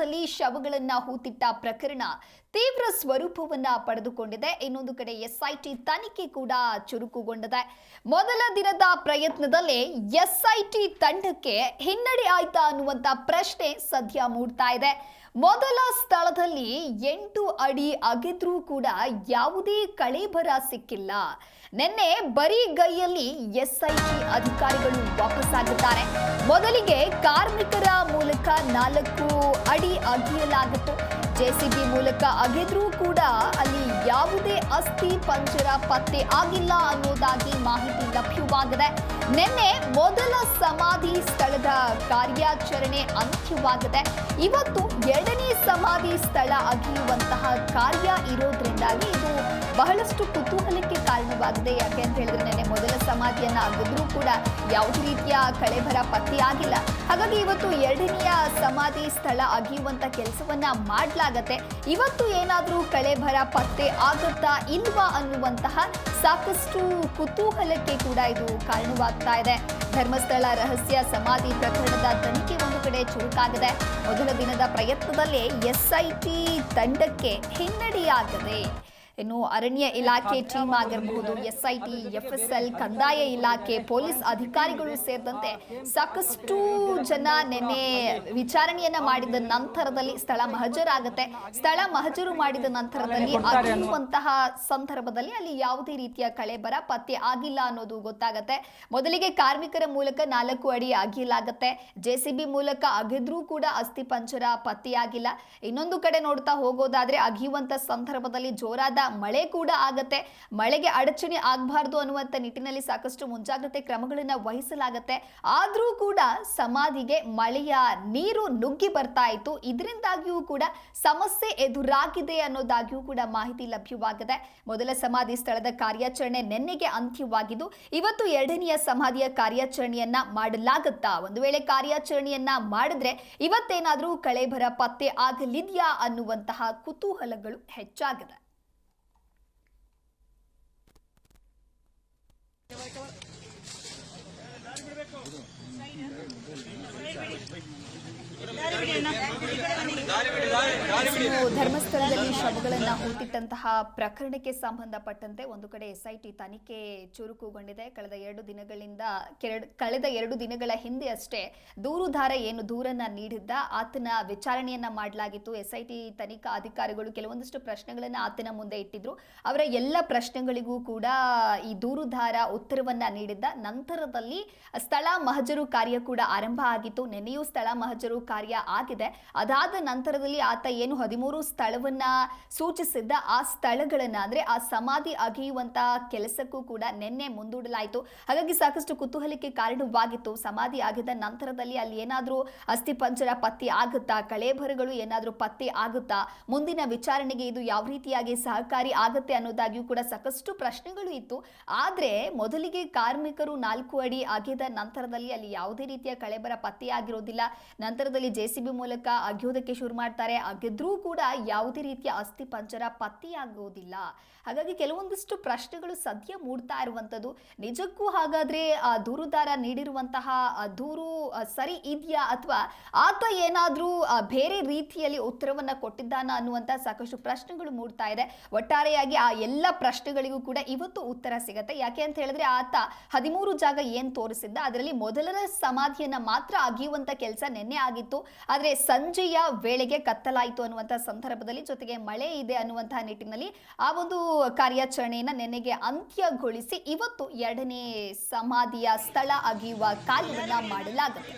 ಸ್ಥಳದಲ್ಲಿ ಶವಗಳನ್ನ ಹೂತಿಟ್ಟ ಪ್ರಕರಣ. ತೀವ್ರ ಸ್ವರೂಪವನ್ನ ಪಡೆದುಕೊಂಡಿದೆ. ಇನ್ನೊಂದು ಕಡೆ ಎಸ್ಐಟಿ ತನಿಖೆ ಕೂಡ ಚುರುಕುಗೊಂಡಿದೆ. ಮೊದಲ ದಿನದ ಪ್ರಯತ್ನದಲ್ಲೇ ಎಸ್ಐಟಿ ತಂಡಕ್ಕೆ ಹಿನ್ನಡೆ ಆಯ್ತಾ ಅನ್ನುವಂತ ಪ್ರಶ್ನೆ ಸದ್ಯ ಮೂಡ್ತಾ ಇದೆ. ಮೊದಲ ಸ್ಥಳದಲ್ಲಿ ಎಂಟು ಅಡಿ ಅಗೆದ್ರೂ ಕೂಡ ಯಾವುದೇ ಕಳೇಬರ ಸಿಕ್ಕಿಲ್ಲ. ನಿನ್ನೆ ಬರೀ ಗೈಯಲ್ಲಿ ಎಸ್ಐಟಿ ಅಧಿಕಾರಿಗಳು ವಾಪಸ್ಸಾಗಿದ್ದಾರೆ. ಮೊದಲಿಗೆ ಕಾರ್ಮಿಕರ ಮೂಲಕ ನಾಲ್ಕು ಅಡಿ ಅಗೆಯಲಾಗಿತ್ತು. ಜೆಸಿಬಿ ಮೂಲಕ ಅಗೆದ್ರೂ ಕೂಡ ಅಲ್ಲಿ ಯಾವುದೇ ಅಸ್ಥಿ ಪಂಜರ ಪತ್ತೆ ಆಗಿಲ್ಲ ಅನ್ನೋದಾಗಿ ಮಾಹಿತಿ ಲಭ್ಯವಾಗಿದೆ. ನಿನ್ನೆ ಮೊದಲ ಸಮಾಧಿ ಸ್ಥಳದ ಕಾರ್ಯಾಚರಣೆ ಅಂತ್ಯವಾಗಿದೆ. ಇವತ್ತು ಎರಡನೇ ಸಮಾಧಿ ಸ್ಥಳ ಅಗೆಯುವಂತಹ ಕಾರ್ಯ ಇರೋದ್ರಿಂದಾಗಿ ಇದು ಬಹಳಷ್ಟು ಕುತೂಹಲಕ್ಕೆ ಕಾರಣವಾಗಿದೆ. ಯಾಕೆ ಅಂತ ಹೇಳಿದ್ರೆ ನೆನೆ ಮೊದಲ ಸಮಾಧಿಯನ್ನ ಆಗಿದ್ರೂ ಕೂಡ ಯಾವುದೇ ರೀತಿಯ ಕಳೆಬರ ಪತ್ತೆಯಾಗಿಲ್ಲ. ಹಾಗಾಗಿ ಇವತ್ತು ಎರಡನೆಯ ಸಮಾಧಿ ಸ್ಥಳ ಅಗೆಯುವಂತ ಕೆಲಸವನ್ನ ಮಾಡಲಾಗತ್ತೆ. ಇವತ್ತು ಏನಾದರೂ ಕಳೆಬರ ಪತ್ತೆ ಆಗುತ್ತಾ ಇಲ್ವಾ ಅನ್ನುವಂತಹ ಸಾಕಷ್ಟು ಕುತೂಹಲಕ್ಕೆ ಕೂಡ ಇದು ಕಾರಣವಾಗ್ತಾ ಇದೆ. ಧರ್ಮಸ್ಥಳ ರಹಸ್ಯ ಸಮಾಧಿ ಪ್ರಕರಣದ ತನಿಖೆ ಒಂದು ಕಡೆ ಚುರುಕಾಗಿದೆ. ಮೊದಲ ದಿನದ ಪ್ರಯತ್ನದಲ್ಲೇ ಎಸ್ಐಟಿ ತಂಡಕ್ಕೆ ಹಿನ್ನಡೆಯಾಗದೆ. ಇನ್ನು ಅರಣ್ಯ ಇಲಾಖೆ ಟೀಮ್ ಆಗಿರಬಹುದು ಎಸ್ಐಟಿ ಎಫ್ಎಸ್ಎಲ್ ಕಂದಾಯ ಇಲಾಖೆ ಪೊಲೀಸ್ ಅಧಿಕಾರಿಗಳು ಸೇರಿದಂತೆ ಸಾಕಷ್ಟು ಜನ ನಿನ್ನೆ ವಿಚಾರಣೆಯನ್ನ ಮಾಡಿದ ನಂತರದಲ್ಲಿ ಸ್ಥಳ ಮಹಜರಾಗತ್ತೆ. ಸ್ಥಳ ಮಹಜರು ಮಾಡಿದ ನಂತರದಲ್ಲಿ ಅಗಿಯುವಂತಹ ಸಂದರ್ಭದಲ್ಲಿ ಅಲ್ಲಿ ಯಾವುದೇ ರೀತಿಯ ಕಳೆಬರ ಪತ್ತೆ ಆಗಿಲ್ಲ ಅನ್ನೋದು ಗೊತ್ತಾಗತ್ತೆ. ಮೊದಲಿಗೆ ಕಾರ್ಮಿಕರ ಮೂಲಕ ನಾಲ್ಕು ಅಡಿ ಅಗಿಯಲಾಗತ್ತೆ ಜೆಸಿಬಿ ಮೂಲಕ ಅಗಿದ್ರೂ ಕೂಡ ಅಸ್ಥಿ ಪಂಜರ ಪತ್ತೆಯಾಗಿಲ್ಲ. ಇನ್ನೊಂದು ಕಡೆ ನೋಡ್ತಾ ಹೋಗೋದಾದ್ರೆ ಅಗಿಯುವಂತ ಸಂದರ್ಭದಲ್ಲಿ ಜೋರಾದ ಮಳೆ ಕೂಡ ಆಗತ್ತೆ. ಮಳೆಗೆ ಅಡಚಣೆ ಆಗಬಾರ್ದು ಅನ್ನುವಂಥ ನಿಟ್ಟಿನಲ್ಲಿ ಸಾಕಷ್ಟು ಮುಂಜಾಗ್ರತೆ ಕ್ರಮಗಳನ್ನು ವಹಿಸಲಾಗತ್ತೆ. ಆದರೂ ಕೂಡ ಸಮಾಧಿಗೆ ಮಳೆಯ ನೀರು ನುಗ್ಗಿ ಬರ್ತಾ ಇತ್ತು. ಇದರಿಂದಾಗಿಯೂ ಕೂಡ ಸಮಸ್ಯೆ ಎದುರಾಗಿದೆ ಅನ್ನೋದಾಗಿಯೂ ಕೂಡ ಮಾಹಿತಿ ಲಭ್ಯವಾಗಿದೆ. ಮೊದಲ ಸಮಾಧಿ ಸ್ಥಳದ ಕಾರ್ಯಾಚರಣೆ ನಿನ್ನೆಗೆ ಅಂತ್ಯವಾಗಿದ್ದು, ಇವತ್ತು ಎರಡನೆಯ ಸಮಾಧಿಯ ಕಾರ್ಯಾಚರಣೆಯನ್ನ ಮಾಡಲಾಗುತ್ತಾ? ಒಂದು ವೇಳೆ ಕಾರ್ಯಾಚರಣೆಯನ್ನ ಮಾಡಿದ್ರೆ ಇವತ್ತೇನಾದರೂ ಕಳೆಬರ ಪತ್ತೆ ಆಗಲಿದೆಯಾ ಅನ್ನುವಂತಹ ಕುತೂಹಲಗಳು ಹೆಚ್ಚಾಗಿದೆ. ಇನ್ನು ಧರ್ಮಸ್ಥಳದಲ್ಲಿ ಶವಗಳನ್ನು ಹೂತಿಟ್ಟಂತಹ ಪ್ರಕರಣಕ್ಕೆ ಸಂಬಂಧಪಟ್ಟಂತೆ ಒಂದು ಕಡೆ ಎಸ್ಐಟಿ ತನಿಖೆ ಚುರುಕುಗೊಂಡಿದೆ. ಕಳೆದ ಎರಡು ದಿನಗಳಿಂದ ಕಳೆದ ಎರಡು ದಿನಗಳ ಹಿಂದೆ ಅಷ್ಟೇ ದೂರುದಾರ ಏನು ದೂರನ್ನ ನೀಡಿದ್ದ ಆತನ ವಿಚಾರಣೆಯನ್ನ ಮಾಡಲಾಗಿತ್ತು. ಎಸ್ಐಟಿ ತನಿಖಾ ಅಧಿಕಾರಿಗಳು ಕೆಲವೊಂದಿಷ್ಟು ಪ್ರಶ್ನೆಗಳನ್ನ ಆತನ ಮುಂದೆ ಇಟ್ಟಿದ್ರು. ಅವರ ಎಲ್ಲ ಪ್ರಶ್ನೆಗಳಿಗೂ ಕೂಡ ಈ ದೂರುದಾರ ಉತ್ತರವನ್ನ ನೀಡಿದ್ದ. ನಂತರದಲ್ಲಿ ಸ್ಥಳ ಮಹಜರು ಕಾರ್ಯ ಕೂಡ ಆರಂಭ ಆಗಿತ್ತು. ನೆನೆಯೂ ಸ್ಥಳ ಮಹಜರು ಕಾರ್ಯ ಆಗಿದೆ. ಅದಾದ ನಂತರದಲ್ಲಿ ಆತ ಏನು ಹದಿಮೂರು ಸ್ಥಳವನ್ನ ಸೂಚಿಸಿದ್ದ ಆ ಸ್ಥಳಗಳನ್ನ ಅಂದ್ರೆ ಆ ಸಮಾಧಿ ಅಗೆಯುವಂತ ಕೆಲಸಕ್ಕೂ ಕೂಡ ನಿನ್ನೆ ಮುಂದೂಡಲಾಯಿತು. ಹಾಗಾಗಿ ಸಾಕಷ್ಟು ಕುತೂಹಲಕ್ಕೆ ಕಾರಣವಾಗಿತ್ತು. ಸಮಾಧಿ ಆಗಿದ ನಂತರದಲ್ಲಿ ಅಲ್ಲಿ ಏನಾದರೂ ಅಸ್ಥಿ ಪಂಜರ ಪತ್ತೆ ಆಗುತ್ತಾ? ಕಳೇಬರಗಳು ಏನಾದರೂ ಪತ್ತೆ ಆಗುತ್ತಾ? ಮುಂದಿನ ವಿಚಾರಣೆಗೆ ಇದು ಯಾವ ರೀತಿಯಾಗಿ ಸಹಕಾರಿ ಆಗುತ್ತೆ ಅನ್ನೋದಾಗಿಯೂ ಕೂಡ ಸಾಕಷ್ಟು ಪ್ರಶ್ನೆಗಳು ಇತ್ತು. ಆದ್ರೆ ಮೊದಲಿಗೆ ಕಾರ್ಮಿಕರು ನಾಲ್ಕು ಅಡಿ ಅಗೆದ ನಂತರದಲ್ಲಿ ಅಲ್ಲಿ ಯಾವುದೇ ರೀತಿಯ ಕಳೆಬರ ಪತ್ತೆಯಾಗಿರೋದಿಲ್ಲ ನಂತರದಲ್ಲಿ ಜೆಸಿಬಿ ಮೂಲಕ ಅಗೆಯೋದಕ್ಕೆ ಶುರು ಮಾಡ್ತಾರೆ. ಅಗೆದ್ರೂ ಕೂಡ ಯಾವುದೇ ರೀತಿಯ ಅಸ್ಥಿ ಪಂಜರ ಪತ್ತೆಯಾಗೋದಿಲ್ಲ. ಹಾಗಾಗಿ ಕೆಲವೊಂದಿಷ್ಟು ಪ್ರಶ್ನೆಗಳು ಸದ್ಯ ಮೂಡ್ತಾ ಇರುವಂಥದ್ದು. ನಿಜಕ್ಕೂ ಹಾಗಾದ್ರೆ, ಆ ದೂರುದಾರ ನೀಡಿರುವಂತಹ ದೂರು ಸರಿ ಇದೆಯಾ ಅಥವಾ ಆತ ಏನಾದ್ರೂ ಬೇರೆ ರೀತಿಯಲ್ಲಿ ಉತ್ತರವನ್ನ ಕೊಟ್ಟಿದ್ದಾನ ಅನ್ನುವಂತ ಸಾಕಷ್ಟು ಪ್ರಶ್ನೆಗಳು ಮೂಡ್ತಾ ಇದೆ. ಒಟ್ಟಾರೆಯಾಗಿ ಆ ಎಲ್ಲ ಪ್ರಶ್ನೆಗಳಿಗೂ ಕೂಡ ಇವತ್ತು ಉತ್ತರ ಸಿಗತ್ತೆ. ಯಾಕೆ ಅಂತ ಹೇಳಿದ್ರೆ, ಆತ ಹದಿಮೂರು ಜಾಗ ಏನ್ ತೋರಿಸಿದ್ದ, ಅದರಲ್ಲಿ ಮೊದಲರ ಸಮಾಧಿಯನ್ನ ಮಾತ್ರ ಅಗಿಯುವಂತ ಕೆಲಸ ನಿನ್ನೆ ಆಗಿತ್ತು. ಆದ್ರೆ ಸಂಜೆಯ ವೇಳೆಗೆ ಕತ್ತಲಾಯಿತು ಅನ್ನುವಂತ ಸಂದರ್ಭದಲ್ಲಿ ಜೊತೆಗೆ ಮಳೆ ಇದೆ ಅನ್ನುವಂತಹ ನಿಟ್ಟಿನಲ್ಲಿ ಆ ಒಂದು ಕಾರ್ಯಾಚರಣೆಯನ್ನ ನೆನೆಗೆ ಅಂತ್ಯಗೊಳಿಸಿ ಇವತ್ತು ಎರಡನೇ ಸಮಾಧಿಯ ಸ್ಥಳ ಅಗಿಯುವ ಕಾರ್ಯವನ್ನ ಮಾಡಲಾಗುತ್ತೆ.